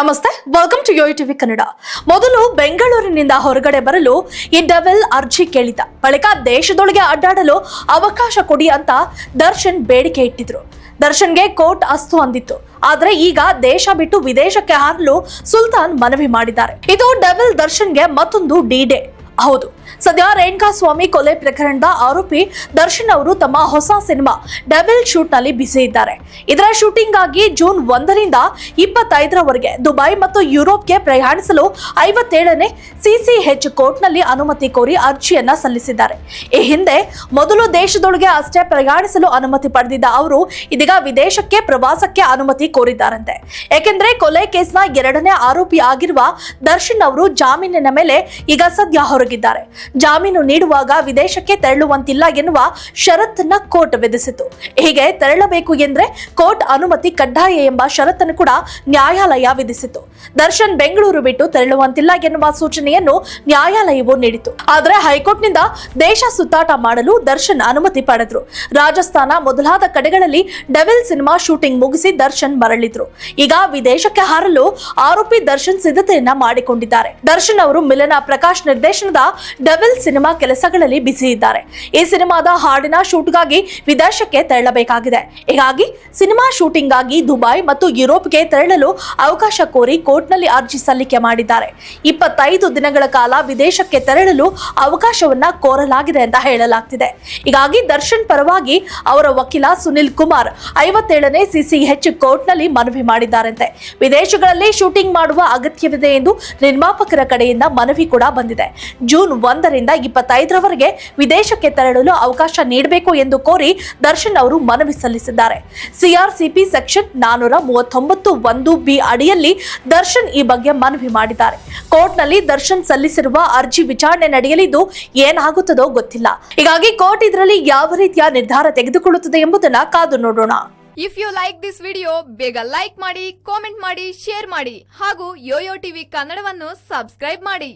ನಮಸ್ತೆ welcome to yo TV Kannada. ಮೊದಲು ಬೆಂಗಳೂರಿನಿಂದ ಹೊರಗಡೆ ಬರಲು ಈ ಡವೆಲ್ ಅರ್ಜಿ ಕೇಳಿದ ಬಳಿಕ ದೇಶದೊಳಗೆ ಅಡ್ಡಾಡಲು ಅವಕಾಶ ಕೊಡಿ ಅಂತ ದರ್ಶನ್ ಬೇಡಿಕೆ ಇಟ್ಟಿದ್ರು. ದರ್ಶನ್ಗೆ ಕೋರ್ಟ್ ಅಸ್ತು ಅಂದಿತ್ತು. ಆದ್ರೆ ಈಗ ದೇಶ ಬಿಟ್ಟು ವಿದೇಶಕ್ಕೆ ಹಾರಲು ಸುಲ್ತಾನ್ ಮನವಿ ಮಾಡಿದ್ದಾರೆ. ಇದು ಡಬಲ್ ದರ್ಶನ್ಗೆ ಮತ್ತೊಂದು ಡಿ ಡೇ ಹೌದು. ಸದ್ಯ ರೇಣುಕಾ ಸ್ವಾಮಿ ಕೊಲೆ ಪ್ರಕರಣದ ಆರೋಪಿ ದರ್ಶನ್ ಅವರು ತಮ್ಮ ಹೊಸ ಸಿನಿಮಾ ಡಬಲ್ ಶೂಟ್ನಲ್ಲಿ ಬ್ಯುಸಿ ಇದ್ದಾರೆ. ಇದರ ಶೂಟಿಂಗ್ ಆಗಿ ಜೂನ್ ಒಂದರಿಂದ ಇಪ್ಪತ್ತೈದರವರೆಗೆ ದುಬೈ ಮತ್ತು ಯುರೋಪ್ಗೆ ಪ್ರಯಾಣಿಸಲು ಐವತ್ತೇಳನೇ ಸಿಸಿಎಚ್ ಕೋರ್ಟ್ನಲ್ಲಿ ಅನುಮತಿ ಕೋರಿ ಅರ್ಜಿಯನ್ನ ಸಲ್ಲಿಸಿದ್ದಾರೆ. ಈ ಹಿಂದೆ ಮೊದಲು ದೇಶದೊಳಗೆ ಅಷ್ಟೇ ಪ್ರಯಾಣಿಸಲು ಅನುಮತಿ ಪಡೆದಿದ್ದ ಅವರು ಇದೀಗ ವಿದೇಶಕ್ಕೆ ಪ್ರವಾಸಕ್ಕೆ ಅನುಮತಿ ಕೋರಿದ್ದಾರಂತೆ. ಏಕೆಂದರೆ ಕೊಲೆ ಕೇಸ್ನ ಎರಡನೇ ಆರೋಪಿ ಆಗಿರುವ ದರ್ಶನ್ ಅವರು ಜಾಮೀನಿನ ಮೇಲೆ ಈಗ ಸದ್ಯ ಹೊರಗಿದ್ದಾರೆ ಜಾಮೀನು ನೀಡುವಾಗ ವಿದೇಶಕ್ಕೆ ತೆರಳುವಂತಿಲ್ಲ ಎನ್ನುವ ಷರತ್ತನ್ನ ಕೋರ್ಟ್ ವಿಧಿಸಿತು. ಹೀಗೆ ತೆರಳಬೇಕು ಎಂದ್ರೆ ಕೋರ್ಟ್ ಅನುಮತಿ ಕಡ್ಡಾಯ ಎಂಬ ಷರತ್ತನ್ನು ಕೂಡ ನ್ಯಾಯಾಲಯ ವಿಧಿಸಿತು. ದರ್ಶನ್ ಬೆಂಗಳೂರು ಬಿಟ್ಟು ತೆರಳುವಂತಿಲ್ಲ ಎನ್ನುವ ಸೂಚನೆಯನ್ನು ನ್ಯಾಯಾಲಯವು ನೀಡಿತು. ಆದರೆ ಹೈಕೋರ್ಟ್ನಿಂದ ದೇಶ ಸುತ್ತಾಟ ಮಾಡಲು ದರ್ಶನ್ ಅನುಮತಿ ಪಡೆದ್ರು. ರಾಜಸ್ಥಾನ ಮೊದಲಾದ ಕಡೆಗಳಲ್ಲಿ ಡೆವಿಲ್ ಸಿನಿಮಾ ಶೂಟಿಂಗ್ ಮುಗಿಸಿ ದರ್ಶನ್ ಮರಳಿದ್ರು. ಈಗ ವಿದೇಶಕ್ಕೆ ಹಾರಲು ಆರೋಪಿ ದರ್ಶನ್ ಸಿದ್ಧತೆಯನ್ನ ಮಾಡಿಕೊಂಡಿದ್ದಾರೆ. ದರ್ಶನ್ ಅವರು ಮಿಲನ ಪ್ರಕಾಶ್ ನಿರ್ದೇಶನದ ಡಬಲ್ ಸಿನಿಮಾ ಕೆಲಸಗಳಲ್ಲಿ ಬಿಸಿ ಇದ್ದಾರೆ. ಈ ಸಿನಿಮಾದ ಹಾಡಿನ ಶೂಟ್ಗಾಗಿ ವಿದೇಶಕ್ಕೆ ತೆರಳಬೇಕಾಗಿದೆ. ಹೀಗಾಗಿ ಸಿನಿಮಾ ಶೂಟಿಂಗ್ ಆಗಿ ದುಬೈ ಮತ್ತು ಯುರೋಪ್ಗೆ ತೆರಳಲು ಅವಕಾಶ ಕೋರಿ ಕೋರ್ಟ್ನಲ್ಲಿ ಅರ್ಜಿ ಸಲ್ಲಿಕೆ ಮಾಡಿದ್ದಾರೆ. ಇಪ್ಪತ್ತೈದು ದಿನಗಳ ಕಾಲ ವಿದೇಶಕ್ಕೆ ತೆರಳಲು ಅವಕಾಶವನ್ನ ಕೋರಲಾಗಿದೆ ಅಂತ ಹೇಳಲಾಗ್ತಿದೆ. ಹೀಗಾಗಿ ದರ್ಶನ್ ಪರವಾಗಿ ಅವರ ವಕೀಲ ಸುನಿಲ್ ಕುಮಾರ್ ಐವತ್ತೇಳನೇ ಸಿಸಿಎಚ್ ಕೋರ್ಟ್ನಲ್ಲಿ ಮನವಿ ಮಾಡಿದ್ದಾರಂತೆ. ವಿದೇಶಗಳಲ್ಲಿ ಶೂಟಿಂಗ್ ಮಾಡುವ ಅಗತ್ಯವಿದೆ ಎಂದು ನಿರ್ಮಾಪಕರ ಕಡೆಯಿಂದ ಮನವಿ ಕೂಡ ಬಂದಿದೆ. ಜೂನ್ ಒಂದರಿಂದ ಇಪ್ಪತ್ತೈದರವರೆಗೆ ವಿದೇಶಕ್ಕೆ ತೆರಳಲು ಅವಕಾಶ ನೀಡಬೇಕು ಎಂದು ಕೋರಿ ದರ್ಶನ್ ಅವರು ಮನವಿ ಸಲ್ಲಿಸಿದ್ದಾರೆ. ಸಿಆರ್ಸಿಪಿ ಸೆಕ್ಷನ್ ನಾನೂರ ಮೂವತ್ತೊಂಬತ್ತು ಒಂದು ಬಿ ಅಡಿಯಲ್ಲಿ ದರ್ಶನ್ ಈ ಬಗ್ಗೆ ಮನವಿ ಮಾಡಿದ್ದಾರೆ. ಕೋರ್ಟ್ನಲ್ಲಿ ದರ್ಶನ್ ಸಲ್ಲಿಸಿರುವ ಅರ್ಜಿ ವಿಚಾರಣೆ ನಡೆಯಲಿದ್ದು ಏನಾಗುತ್ತದೋ ಗೊತ್ತಿಲ್ಲ. ಹೀಗಾಗಿ ಕೋರ್ಟ್ ಇದರಲ್ಲಿ ಯಾವ ರೀತಿಯ ನಿರ್ಧಾರ ತೆಗೆದುಕೊಳ್ಳುತ್ತದೆ ಎಂಬುದನ್ನ ಕಾದು ನೋಡೋಣ. If you like this video ಬೇಗ ಲೈಕ್ ಮಾಡಿ ಕಾಮೆಂಟ್ ಮಾಡಿ ಶೇರ್ ಮಾಡಿ ಹಾಗೂ ಯೋಯೋ ಟಿವಿ ಕನ್ನಡವನ್ನು ಸಬ್ಸ್ಕ್ರೈಬ್ ಮಾಡಿ.